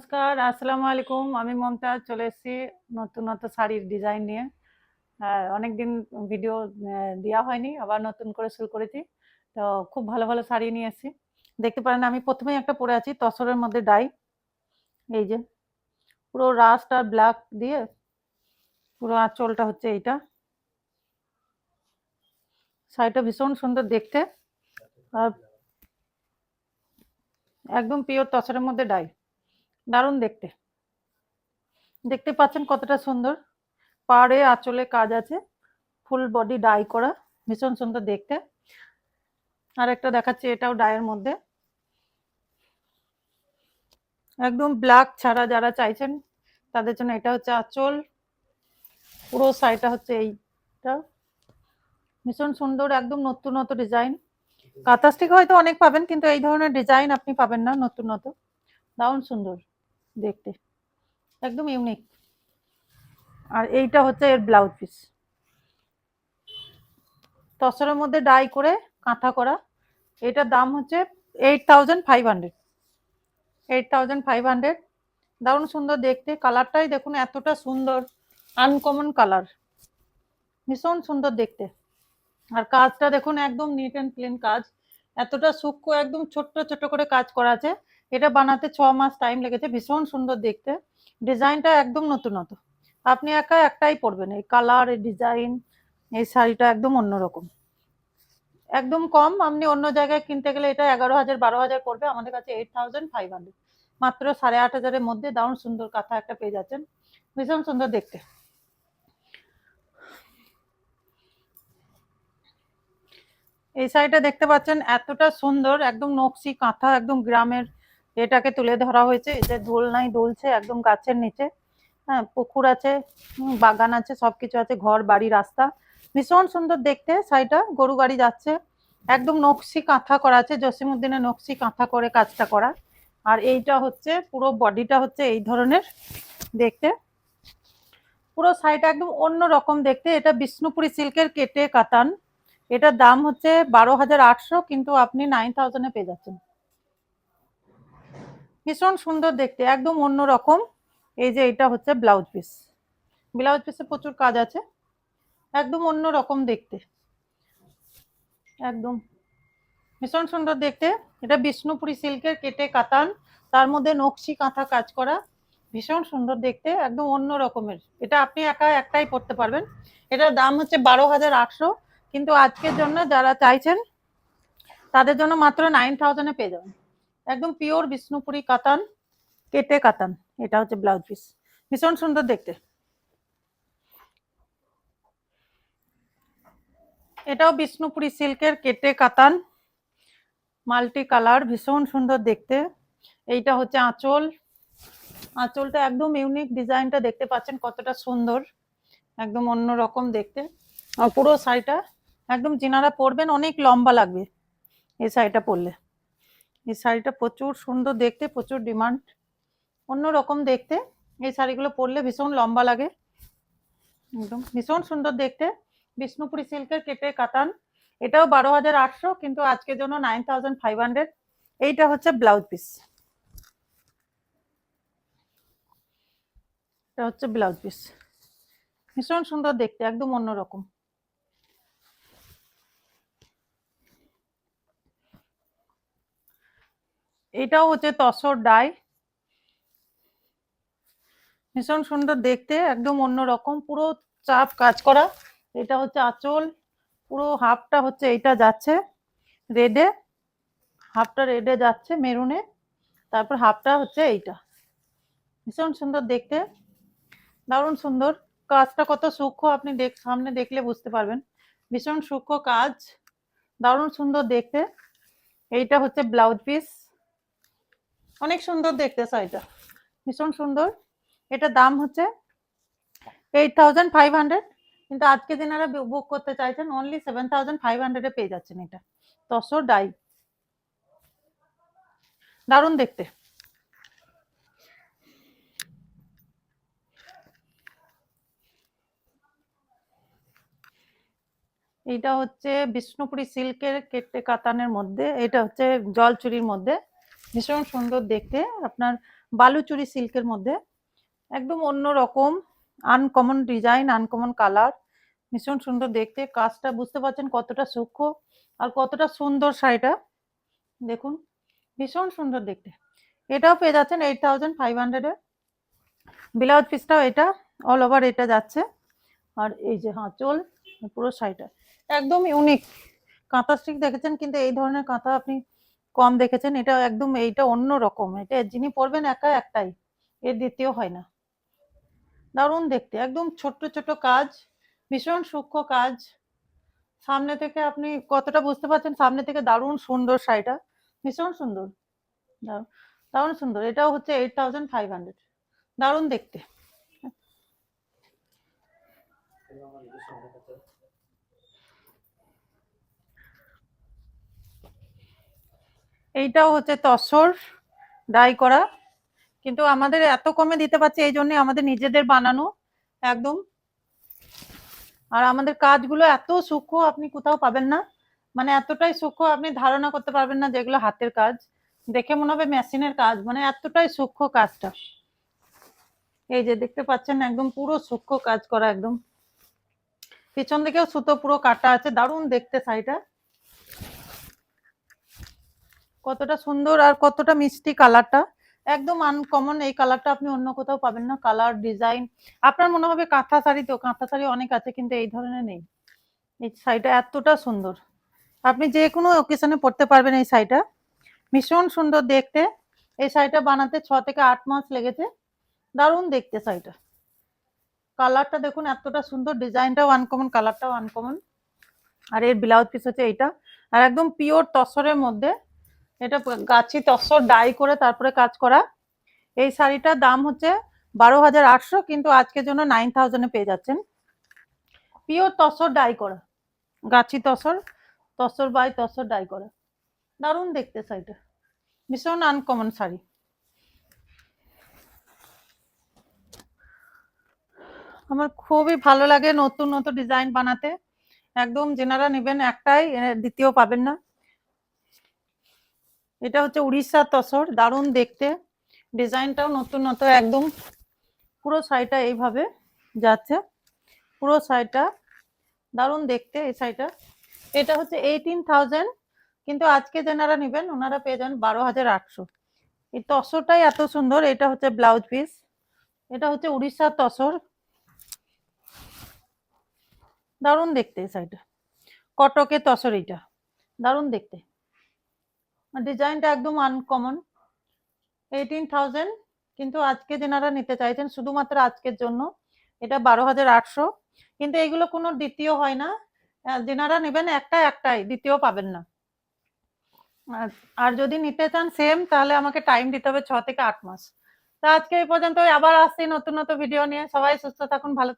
নমস্কার, আসসালামু আলাইকুম। আমি মমতা, চলে এসেছি নতুন নতুন শাড়ির ডিজাইন নিয়ে। হ্যাঁ অনেকদিন ভিডিও দেওয়া হয়নি, আবার নতুন করে শুরু করেছি। তো খুব ভালো ভালো শাড়ি নিয়ে এসেছি। দেখতে পারেন, আমি প্রথমেই একটা পরে আছি, তসরের মধ্যে ডাই এই যে, পুরো রাস্ট আর ব্ল্যাক দিয়ে পুরো আঁচলটা হচ্ছে এইটা। শাড়িটা ভীষণ সুন্দর দেখতে। আর একদম পিওর তসরের মধ্যে ডাই দারুণ দেখতে। দেখতে পাচ্ছেন কতটা সুন্দর। পাড়ে আঁচলে কাজ আছে। ফুল বডি ডাই করা। ভীষণ সুন্দর দেখতে। আর একটা দেখাচ্ছি, এটাও ডায়ের মধ্যে। একদম ব্ল্যাক ছাড়া যারা চাইছেন, তাদের জন্য এটা হচ্ছে আঁচল। পুরো শাড়িটা হচ্ছে এইটা। ভীষণ সুন্দর, একদম নতুন নতুন ডিজাইন। কাতাস্টিক হয়তো অনেক পাবেন, কিন্তু এই ধরনের ডিজাইন আপনি পাবেন না নতুন নতুন। দারুণ সুন্দর। দেখতে। একদম ইউনিক আর এইটা হচ্ছে এর ব্লাউজ পিস তসরের মধ্যে ডাই করে কাঁথা করা। এটার দাম হচ্ছে eight thousand five hundred eight thousand five hundred দারুণ সুন্দর দেখতে। কালারটাই দেখুন এতটা সুন্দর। আনকমন কালার ভীষণ সুন্দর দেখতে। আর কাজটা দেখুন একদম নিট অ্যান্ড ক্লিন কাজ। এতটা সূক্ষ্ম, একদম ছোট্ট ছোট্ট করে কাজ করা আছে। এটা বানাতে ছ মাস টাইম লেগেছে, ভীষণ সুন্দর দেখতে। ডিজাইনটা একদম নতুন নতুন আপনি একা একটাই পরবেন, এই কালার এই ডিজাইন এই শাড়িটা একদম অন্যরকম। একদম কম, আপনি অন্য জায়গায় কিনতে গেলে এটা এগারো হাজার, বারো হাজার পড়বে, আমাদের কাছে এইট থাউজেন্ড ফাইভ হান্ড্রেড মাত্র সাড়ে আট হাজারের মধ্যে দারুণ সুন্দর কাঁথা একটা পেয়ে যাচ্ছেন। ভীষণ সুন্দর দেখতে। এই শাড়িটা দেখতে পাচ্ছেন, এতটা সুন্দর, একদম নকশি কাঁথা, একদম গ্রামের এটাকে তুলে ধরা হয়েছে যে দোলনায় দুলছে, একদম গাছের নিচে। হ্যাঁ পুকুর আছে বাগান আছে, সবকিছু আছে, ঘর, বাড়ি, রাস্তা। ভীষণ সুন্দর দেখতে শাড়িটা গরু গাড়ি যাচ্ছে। একদম নকশি কাঁথা করা আছে জসিমুদ্দিনের নকশি কাঁথা করে কাজটা করা। আর এইটা হচ্ছে, পুরো বডিটা হচ্ছে এই ধরনের দেখতে। পুরো শাড়িটা একদম অন্য রকম দেখতে, এটা বিষ্ণুপুরি সিল্কের কেটে কাতান। এটার দাম হচ্ছে বারো হাজার আটশো, কিন্তু আপনি নাইন থাউজেন্ডে পেয়ে যাচ্ছেন। ভীষণ সুন্দর দেখতে, একদম অন্য রকম এই যে এটা হচ্ছে ব্লাউজ পিস ব্লাউজ পিসে প্রচুর কাজ আছে। একদম অন্য রকম দেখতে। একদম। ভীষণ সুন্দর দেখতে। এটা বিষ্ণুপুরি সিল্কের কেটে কাতান, তার মধ্যে নকশি কাঁথা কাজ করা। ভীষণ সুন্দর দেখতে, একদম অন্য রকমের এটা আপনি একা একটাই পড়তে পারবেন। এটার দাম হচ্ছে বারো হাজার আটশো। কিন্তু আজকের জন্য যারা চাইছেন, তাদের জন্য মাত্র নাইন থাউজেন্ডে পেয়ে যাবেন। একদম পিওর বিষ্ণুপুরি কাতান, কেটে কাতান। এটা হচ্ছে ব্লাউজ পিস ভীষণ সুন্দর দেখতে। এটাও বিষ্ণুপুরি সিল্কের কেটে কাতান, মাল্টি কালার, ভীষণ সুন্দর দেখতে। এইটা হচ্ছে আঁচল। আঁচলটা একদম ইউনিক ডিজাইনটা দেখতে পাচ্ছেন কতটা সুন্দর। একদম অন্য রকম দেখতে। আর পুরো শাড়িটা একদম যিনারা পরবেন অনেক লম্বা লাগবে এই শাড়িটা পরলে। এই শাড়িটা প্রচুর সুন্দর দেখতে, প্রচুর ডিমান্ড অন্য রকম দেখতে। এই শাড়িগুলো পরলে ভীষণ লম্বা লাগে। একদম। ভীষণ সুন্দর দেখতে। বিষ্ণুপুরি সিল্কের কেটে কাতান এটাও বারো হাজার আটশো, কিন্তু আজকের জন্য নাইন থাউজেন্ড ফাইভ হান্ড্রেড। এইটা হচ্ছে ব্লাউজ পিস। এটা হচ্ছে ব্লাউজ পিস। ভীষণ সুন্দর দেখতে, একদম অন্যরকম। এটাও হচ্ছে তসর ডাই। ভীষণ সুন্দর দেখতে, একদম অন্যরকম, পুরো চাপ কাজ করা। এটা হচ্ছে আঁচল, পুরো হাফটা হচ্ছে এইটা যাচ্ছে, রেডে, হাফটা রেডে যাচ্ছে মেরুনে, তারপর হাফটা হচ্ছে এইটা। ভীষণ সুন্দর দেখতে, দারুণ সুন্দর। কাজটা কত সূক্ষ্ম আপনি দেখ, সামনে দেখলে বুঝতে পারবেন। ভীষণ সূক্ষ্ম কাজ, দারুণ সুন্দর দেখতে। এইটা হচ্ছে ব্লাউজ পিস। অনেক সুন্দর দেখতে শাড়িটা ভীষণ সুন্দর। এটার দাম হচ্ছে এইট থাউজেন্ড ফাইভ হান্ড্রেড কিন্তু আজকে দিনারা বুক করতে চাইছেন অনলি সেভেন থাউজেন্ড ফাইভ হান্ড্রেডে পেয়ে যাচ্ছেন এটা। তসর ডাই। দারুণ দেখতে। এইটা হচ্ছে বিষ্ণুপুরি সিল্কের কেটে কাতানের মধ্যে, এটা হচ্ছে জলচুরির মধ্যে। ভীষণ সুন্দর দেখতে। আপনার বালুচুরি সিল্কের মধ্যে। একদম অন্য রকম আনকমন ডিজাইন আনকমন কালার ভীষণ সুন্দর দেখতে। কাজটা বুঝতে পারছেন কতটা সূক্ষ্ম আর কতটা সুন্দর শাড়িটা। দেখুন, ভীষণ সুন্দর দেখতে। এটাও পেয়ে যাচ্ছেন এইট থাউজেন্ড ফাইভ হান্ড্রেডে ব্লাউজ পিসটাও এটা অল ওভার এটা যাচ্ছে। আর এই যে হাঁচল পুরো শাড়িটা। একদম ইউনিক কাঁথা স্টিক দেখেছেন, কিন্তু এই ধরনের কাঁথা আপনি কম দেখেছেন, এটা একদম এইটা অন্য রকম। এটা যিনি পরবেন একা একটাই, এর দ্বিতীয় হয় না। দারুণ দেখতে, একদম ছোট্ট ছোট কাজ, ভীষণ সূক্ষ্ম কাজ। সামনে থেকে আপনি কতটা বুঝতে পারছেন, সামনে থেকে দারুণ সুন্দর শাড়িটা, ভীষণ সুন্দর। দারুণ সুন্দর, এটাও হচ্ছে এইট থাউজেন্ড ফাইভ হান্ড্রেড দারুণ দেখতে। এইটাও হচ্ছে তসর ডাই করা। কিন্তু আমাদের এত কমে দিতে পারছে, এই জন্য আমাদের নিজেদের বানানো একদম। আর আমাদের কাজগুলো এত সূক্ষ্ম, আপনি কোথাও পাবেন না। মানে এতটাই সূক্ষ্ম, আপনি ধারণা করতে পারবেন না যেগুলো হাতের কাজ। দেখে মনে হবে মেশিনের কাজ মানে এতটাই সূক্ষ্ম কাজটা। এই যে দেখতে পাচ্ছেন, একদম পুরো সূক্ষ্ম কাজ করা, একদম। পিছন দিকেও সুতো পুরো কাটা আছে, দারুণ দেখতে শাড়িটা কতটা সুন্দর আর কতটা মিষ্টি কালারটা। একদম আনকমন এই কালারটা আপনি অন্য কোথাও পাবেন না। Colour, design. আপনার মনে হবে কাঁথা শাড়ি তো কাঁথা শাড়ি অনেক আছে কিন্তু এই ধরনের নেই। এই শাড়িটা এতটা সুন্দর। আপনি যে কোনো ওকেশনে পরতে পারবেন এই শাড়িটা। ভীষণ সুন্দর দেখতে। এই শাড়িটা বানাতে ছ থেকে আট মাস লেগেছে। দারুণ দেখতে শাড়িটা। কালারটা দেখুন এতটা সুন্দর। ডিজাইনটাও আনকমন কালারটাও আনকমন আর এর ব্লাউজ পিস হচ্ছে এইটা। আর একদম পিওর তসরের মধ্যে এটা গাছি তসর ডাই করে তারপরে কাজ করা। এই শাড়িটার দাম হচ্ছে বারো হাজার আটশো, কিন্তু আজকের জন্য নাইন থাউজেন্ডে পেয়ে যাচ্ছেন। পিওর তসর ডাই করা। গাছি তসর তসর বাই তসর ডাই করা। দারুণ দেখতে শাড়িটা। ভীষণ আনকমন শাড়ি। আমার খুবই ভালো লাগে নতুন নতুন ডিজাইন বানাতে। একদম যেনারা নেবেন একটাই দ্বিতীয় পাবেন না। এটা হচ্ছে উড়িষ্যার তসর, দারুণ দেখতে। ডিজাইনটাও নতুন নতুন একদম পুরো শাড়িটা এইভাবে যাচ্ছে। পুরো শাড়িটা দারুণ দেখতে এই শাড়িটা। এটা হচ্ছে এইটিন থাউজেন্ড কিন্তু আজকে যেনারা নেবেন, ওনারা পেয়ে যান বারো হাজার আটশো। এই তসরটাই এত সুন্দর, এটা হচ্ছে ব্লাউজ পিস। এটা হচ্ছে উড়িষ্যার তসর। দারুণ দেখতে এই শাড়িটা। কটকে তসর এইটা। দারুণ দেখতে। ডিজাইনটা একদম আনকমন এইটিন থাউজেন্ড কিন্তু আজকে যেনারা নিতে চাইছেন, শুধুমাত্র আজকের জন্য, এটা বারো হাজার আটশো। কিন্তু এগুলো কোনো দ্বিতীয় হয় না। যেনারা নেবেন একটা একটাই, দ্বিতীয় পাবেন না। আর যদি নিতে চান সেম তাহলে আমাকে টাইম দিতে হবে ছ থেকে আট মাস। তা আজকে এই পর্যন্ত আবার আসছি নতুন নতুন ভিডিও নিয়ে। সবাই সুস্থ থাকুন, ভালো